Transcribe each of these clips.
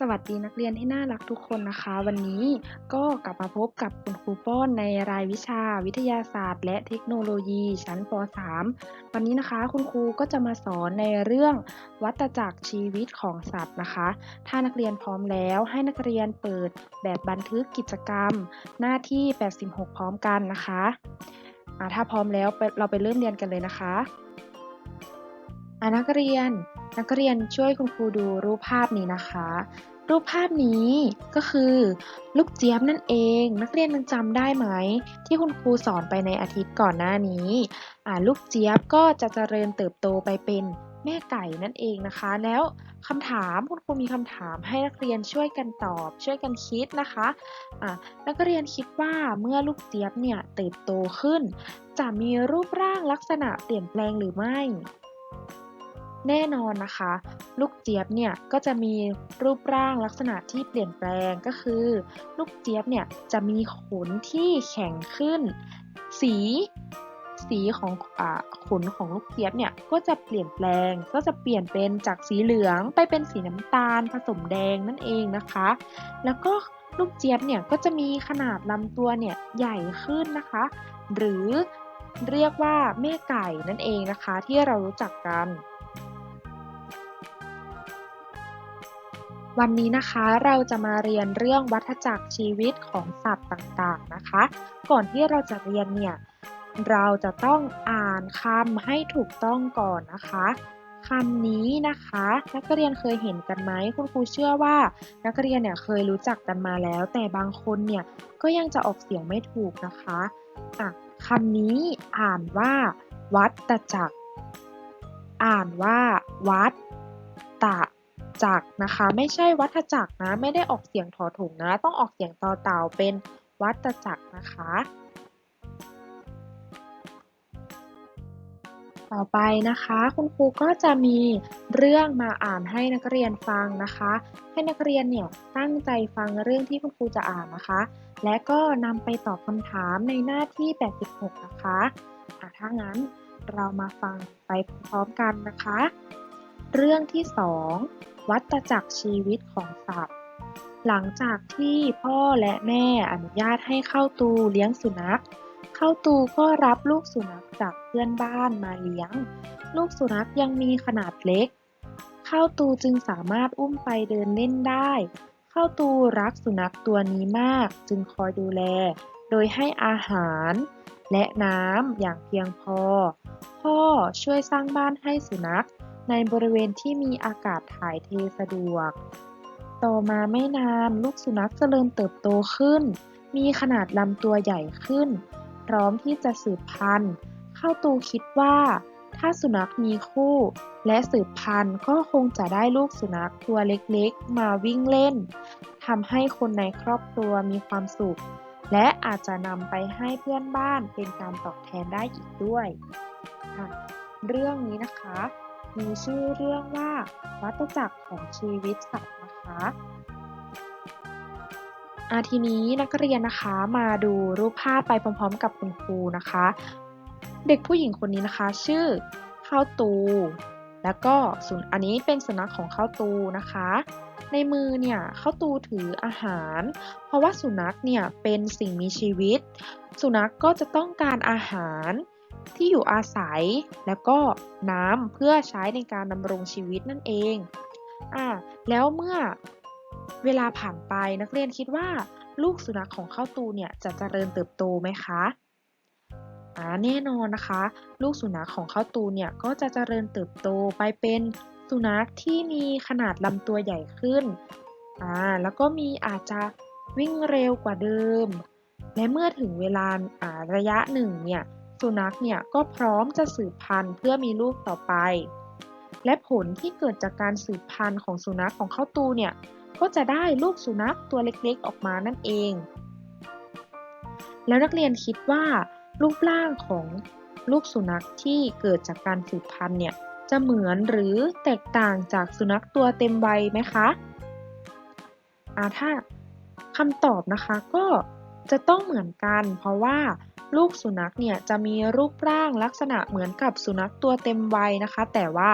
สวัสดีนักเรียนที่น่ารักทุกคนนะคะ วันนี้ก็กลับมาพบกับคุณครูป้อนในรายวิชาวิทยาศาสตร์ และเทคโนโลยีชั้นป .3 วันนี้นะคะคุณครูก็จะมาสอนในเรื่องวัฏจักรชีวิตของสัตว์นะคะ ถ้านักเรียนพร้อมแล้วให้นักเรียนเปิดแบบบันทึกกิจกรรม หน้าที่ 86 พร้อมกันนะคะอ่าถ้าพร้อมแล้วเราไปเริ่มเรียนกันเลยนะคะนักเรียน นักเรียนช่วยคุณครูดูรูปภาพนี้นะคะ รูปภาพนี้ก็คือลูกเจี๊ยบนั่นเอง นักเรียนยังจำได้ไหม ที่คุณครูสอนไปในอาทิตย์ก่อนหน้านี้ลูกเจี๊ยบก็จะเจริญเติบโตไปเป็นแม่ไก่นั่นเองนะคะ แล้วคำถามคุณครูมีคำถามให้นักเรียนช่วยกันตอบ ช่วยกันคิดนะคะอ่านักเรียนคิดว่าเมื่อลูกเจี๊ยบเนี่ยเติบโตขึ้น จะมีรูปร่างลักษณะเปลี่ยนแปลงหรือไม่ แน่นอนนะคะ ลูกเจี๊ยบเนี่ยก็จะมีรูปร่างลักษณะที่เปลี่ยนแปลงก็คือ ลูกเจี๊ยบเนี่ยจะมีขนที่แข็งขึ้น สีสีของอขนของลูกเจี๊ยบเนี่ยก็จะเปลี่ยนแปลงก็จะเปลี่ยนเป็นจากสีเหลืองไปเป็นสีน้ำตาลผสมแดงนั่นเองนะคะ แล้วก็ลูกเจี๊ยบเนี่ยก็จะมีขนาดลำตัวเนี่ยใหญ่ขึ้นนะคะ หรือเรียกว่าแม่ไก่นั่นเองนะคะ ที่เรารู้จักกัน วันนี้นะคะเราจะมาเรียนเรื่องวัฏจักรชีวิตของสัตว์ต่างๆนะคะ ก่อนที่เราจะเรียนเนี่ยเราจะต้องอ่านคำให้ถูกต้องก่อนนะคะคำนี้นะคะ นักเรียนเคยเห็นกันไหมคุณครูเชื่อว่า นักเรียนเนี่ยเคยรู้จักกันมาแล้ว แต่บางคนเนี่ยก็ยังจะออกเสียงไม่ถูกนะคะอะคำนี้อ่านว่า วัฏจักร อ่านว่า วัดตะ จักรนะคะ ไม่ใช่วัฏจักรนะ ไม่ได้ออกเสียงถอถุงนะ ต้องออกเสียงต่อเต่าเป็นวัฏจักรนะคะ ต่อไปนะคะ คุณครูก็จะมีเรื่องมาอ่านให้นักเรียนฟังนะคะ ให้นักเรียนเนี่ยตั้งใจฟังเรื่องที่คุณครูจะอ่านนะคะ และก็นำไปตอบคำถามในหน้าที่ 86 นะคะถ้างั้นเรามาฟังไปพร้อมกันนะคะ เรื่องที่2วัฏจักรชีวิตของสัตว์ หลังจากที่พ่อและแม่อนุญาตให้เข้าตูเลี้ยงสุนัข เข้าตูก็รับลูกสุนัขจากเพื่อนบ้านมาเลี้ยง ลูกสุนัขยังมีขนาดเล็ก เข้าตูจึงสามารถอุ้มไปเดินเล่นได้ เข้าตูรักสุนัขตัวนี้มากจึงคอยดูแล โดยให้อาหาร และน้ำอย่างเพียงพอ พ่อช่วยสร้างบ้านให้สุนัข ในบริเวณที่มีอากาศถ่ายเทสะดวก ต่อมาไม่นานลูกสุนัขเจริญเติบโตขึ้น มีขนาดลำตัวใหญ่ขึ้น พร้อมที่จะสืบพันธุ์ เข้าตูคิดว่า ถ้าสุนัขมีคู่ และสืบพันธุ์ก็คงจะได้ลูกสุนัขตัวเล็กๆ มาวิ่งเล่นทำให้คนในครอบครัวมีความสุข และอาจจะนำไปให้เพื่อนบ้านเป็นการตอบแทนได้อีกด้วยอะเรื่องนี้นะคะ มีชื่อเรื่องว่าวัฏจักรของชีวิตสัตว์นะคะอาทีนี้นักเรียนนะคะมาดูรูปภาพไปพร้อมๆ กับคุณครูนะคะ เด็กผู้หญิงคนนี้นะคะ ชื่อข้าวตู แล้วก็สุนอันนี้เป็นสุนัขของข้าวตูนะคะ ในมือเนี่ยข้าวตูถืออาหาร เพราะว่าสุนัขเนี่ยเป็นสิ่งมีชีวิต สุนัขก็จะต้องการอาหาร ที่อยู่อาศัย แล้วก็น้ำเพื่อใช้ในการดำรงชีวิตนั่นเองอ่าแล้วเมื่อเวลาผ่านไปนักเรียนคิดว่า ลูกสุนัขของข้าวตูเนี่ยจะเจริญเติบโตไหมคะอ่าแน่นอนนะคะ ลูกสุนัขของข้าวตูเนี่ยก็จะเจริญเติบโตไปเป็นสุนัขที่มีขนาดลำตัวใหญ่ขึ้นอ่าแล้วก็มีอาจจะวิ่งเร็วกว่าเดิม และเมื่อถึงเวลาอ่าระยะหนึ่งเนี่ย สุนัขเนี่ยก็พร้อมจะสืบพันธุ์เพื่อมีลูกต่อไป และผลที่เกิดจากการสืบพันธุ์ของสุนัขของข้าวตูเนี่ยก็จะได้ลูกสุนัขตัวเล็กๆออกมานั่นเอง แล้วนักเรียนคิดว่า รูปร่างของลูกสุนัขที่เกิดจากการสืบพันธุ์เนี่ยจะเหมือนหรือแตกต่างจากสุนัขตัวเต็มวัยไหมคะอาถ้าคำตอบนะคะก็จะต้องเหมือนกัน เพราะว่า ลูกสุนัขเนี่ยจะมีรูปร่างลักษณะเหมือนกับสุนัขตัวเต็มวัยนะคะ แต่ว่า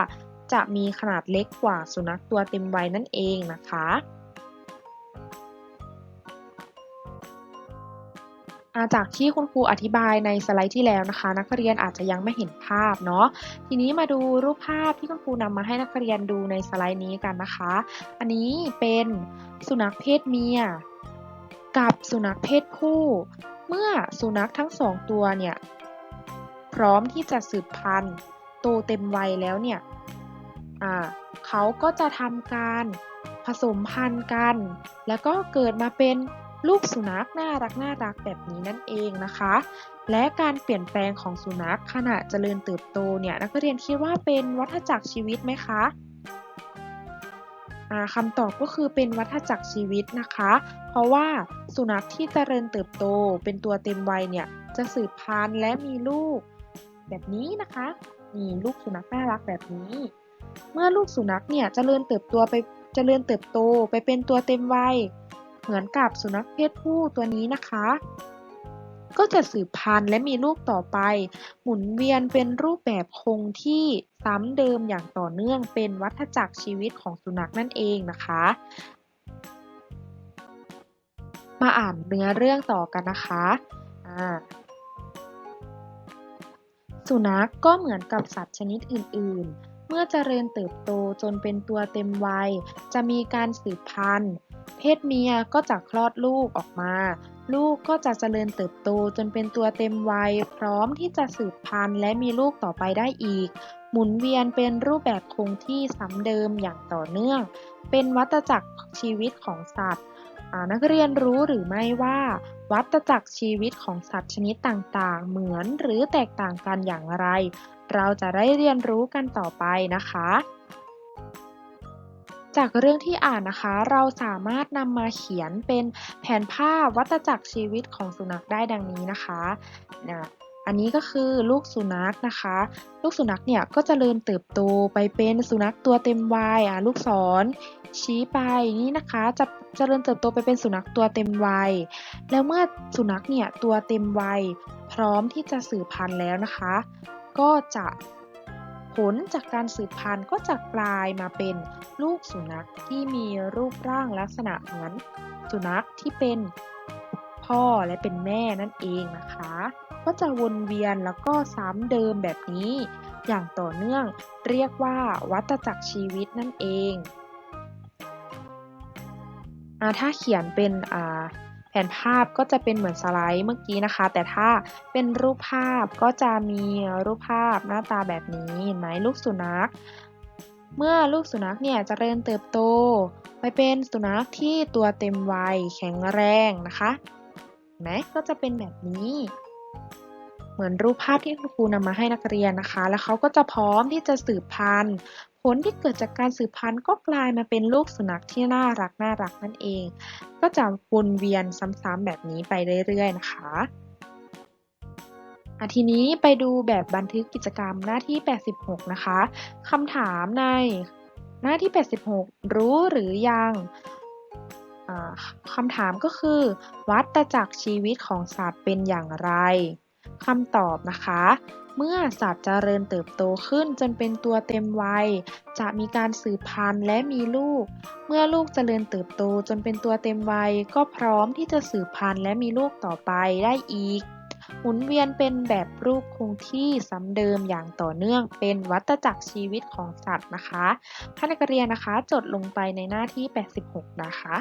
จะมีขนาดเล็กกว่าสุนัขตัวเต็มวัยนั่นเองนะคะจากที่คุณครูอธิบายในสไลด์ที่แล้วนะคะ นักเรียนอาจจะยังไม่เห็นภาพเนาะทีนี้มาดูรูปภาพที่คุณครูนำมาให้นักเรียนดูในสไลด์นี้กันนะคะ อันนี้เป็นสุนัขเพศเมีย กับสุนัขเพศผู้ เมื่อสุนัขทั้งสองตัวเนี่ยพร้อมที่จะสืบพันธุ์โตเต็มวัยแล้วเนี่ยเขาก็จะทำการผสมพันธุ์กัน แล้วก็เกิดมาเป็นลูกสุนัขน่ารักน่ารักแบบนี้นั่นเองนะคะ และการเปลี่ยนแปลงของสุนัขขณะเจริญเติบโตเนี่ยนักเรียนคิดว่าเป็นวัฏจักรชีวิตไหมคะ คำตอบก็คือเป็นวัฏจักรชีวิตนะคะ เพราะว่าสุนัขที่เจริญเติบโตเป็นตัวเต็มวัยเนี่ยจะสืบพันธุ์และมีลูกแบบนี้นะคะมีลูกสุนัขน่ารักแบบนี้ เมื่อลูกสุนัขเนี่ยเจริญเติบโตไปเจริญเติบโตไปเป็นตัวเต็มวัย เหมือนกับสุนัขเพศผู้ตัวนี้นะคะ ก็จะสืบพันธุ์และมีลูกต่อไป หมุนเวียนเป็นรูปแบบคงที่ซ้ำเดิมอย่างต่อเนื่องเป็นวัฏจักรชีวิตของสุนัขนั่นเองนะคะ มาอ่านเนื้อเรื่องต่อกันนะคะสุนัขกก็เหมือนกับสัตว์ชนิดอื่น ๆ เมื่อเจริญเติบโตจนเป็นตัวเต็มวัย จะมีการสืบพันธุ์ เพศเมียก็จะคลอดลูกออกมา ลูกก็จะเจริญเติบโตจนเป็นตัวเต็มวัย พร้อมที่จะสืบพันธุ์และมีลูกต่อไปได้อีก หมุนเวียนเป็นรูปแบบคงที่ซ้ำเดิมอย่างต่อเนื่อง เป็นวัฏจักรชีวิตของสัตว์นักเรียนรู้หรือไม่ว่า วัฏจักรชีวิตของสัตว์ชนิดต่างๆ เหมือนหรือแตกต่างกันอย่างไร เราจะได้เรียนรู้กันต่อไปนะคะ จากเรื่องที่อ่านนะคะ เราสามารถนำมาเขียนเป็นแผนภาพวัฏจักรชีวิตของสุนัขได้ดังนี้นะคะนะอันนี้ก็คือลูกสุนัขนะคะ ลูกสุนัขเนี่ยก็จเจริญเติบโตไปเป็นสุนัขตัวเต็มวัยอะลูกศรชี้ไปนี่นะคะจะเจริญเติบโตไปเป็นสุนัขตัวเต็มวัย แล้วเมื่อสุนัขเนี่ยตัวเต็มวัย พร้อมที่จะสืบพันธุ์แล้วนะคะ ก็จะ ผลจากการสืบพันธุ์ก็จะกลายมาเป็นลูกสุนัขที่มีรูปร่างลักษณะเหมือนสุนัขที่เป็นพ่อและเป็นแม่นั่นเองนะคะ ก็จะวนเวียนแล้วก็ซ้ำเดิมแบบนี้ อย่างต่อเนื่องเรียกว่าวัฏจักรชีวิตนั่นเองอถ้าเขียนเป็น แผนภาพก็จะเป็นเหมือนสไลด์เมื่อกี้นะคะ แต่ถ้าเป็นรูปภาพก็จะมีรูปภาพหน้าตาแบบนี้เห็นไหมลูกสุนัข เมื่อลูกสุนัขเนี่ยจเจริญเติบโต ไปเป็นสุนัขที่ตัวเต็มวัยแข็งแรงนะคะไหมก็จะเป็นแบบนี้ เหมือนรูปภาพที่คุณครูนำมาให้นักเรียนนะคะ แล้วเขาก็จะพร้อมที่จะสืบพันธุ์ ผลที่เกิดจากการสืบพันธุ์ก็กลายมาเป็นลูกสุนัขที่น่ารักน่ารักนั่นเอง ก็จะวนเวียนซ้ำๆแบบนี้ไปเรื่อยๆนะคะอทีนี้ไปดูแบบบันทึกกิจกรรมหน้าที่ 86 นะคะคำถามในหน้าที่ 86 รู้หรือยังคำถามก็คือ วัฏจักรชีวิตของสัตว์เป็นอย่างไร คำตอบนะคะ เมื่อสัตว์เจริญเติบโตขึ้นจนเป็นตัวเต็มวัย จะมีการสืบพันธุ์และมีลูก เมื่อลูกเจริญเติบโตจนเป็นตัวเต็มวัย ก็พร้อมที่จะสืบพันธุ์และมีลูกต่อไปได้อีก หมุนเวียนเป็นแบบรูปคงที่ซ้ำเดิมอย่างต่อเนื่องเป็นวัฏจักรชีวิตของสัตว์นะคะท่านนักเรียนนะคะจดลงไปในหน้าที่ 86 นะคะ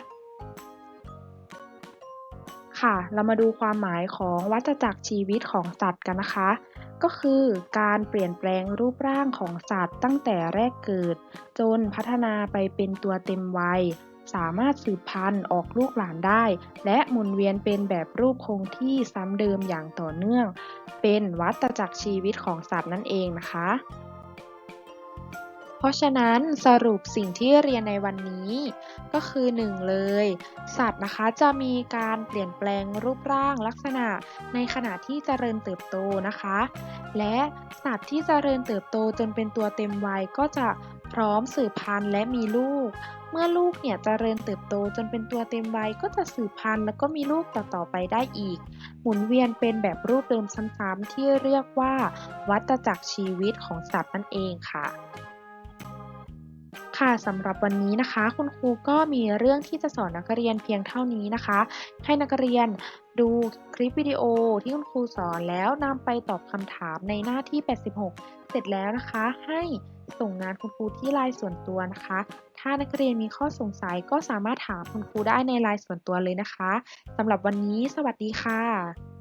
ค่ะ เรามาดูความหมายของวัฏจักรชีวิตของสัตว์กันนะคะ ก็คือการเปลี่ยนแปลงรูปร่างของสัตว์ตั้งแต่แรกเกิด จนพัฒนาไปเป็นตัวเต็มวัย สามารถสืบพันธุ์ออกลูกหลานได้ และหมุนเวียนเป็นแบบรูปคงที่ซ้ำเดิมอย่างต่อเนื่อง เป็นวัฏจักรชีวิตของสัตว์นั่นเองนะคะ เพราะฉะนั้นสรุปสิ่งที่เรียนในวันนี้ก็คือ 1 เลย สัตว์นะคะจะมีการเปลี่ยนแปลงรูปร่างลักษณะในขณะที่เจริญเติบโตนะคะ และสัตว์ที่เจริญเติบโตจนเป็นตัวเต็มวัยก็จะพร้อมสืบพันธุ์และมีลูก เมื่อลูกเนี่ยเจริญเติบโตจนเป็นตัวเต็มวัยก็จะสืบพันธุ์แล้วก็มีลูกต่อๆไปได้อีก หมุนเวียนเป็นแบบรูปเดิมซ้ำๆที่เรียกว่า วัฏจักรชีวิตของสัตว์นั่นเองค่ะ ค่ะสำหรับวันนี้นะคะ คุณครูก็มีเรื่องที่จะสอนนักเรียนเพียงเท่านี้นะคะ ให้นักเรียนดูคลิปวิดีโอที่คุณครูสอนแล้วนำไปตอบคำถามในหน้าที่ 86 เสร็จแล้วนะคะ ให้ส่งงานคุณครูที่ไลน์ส่วนตัวนะคะ ถ้านักเรียนมีข้อสงสัยก็สามารถถามคุณครูได้ในไลน์ส่วนตัวเลยนะคะสำหรับวันนี้ สวัสดีค่ะ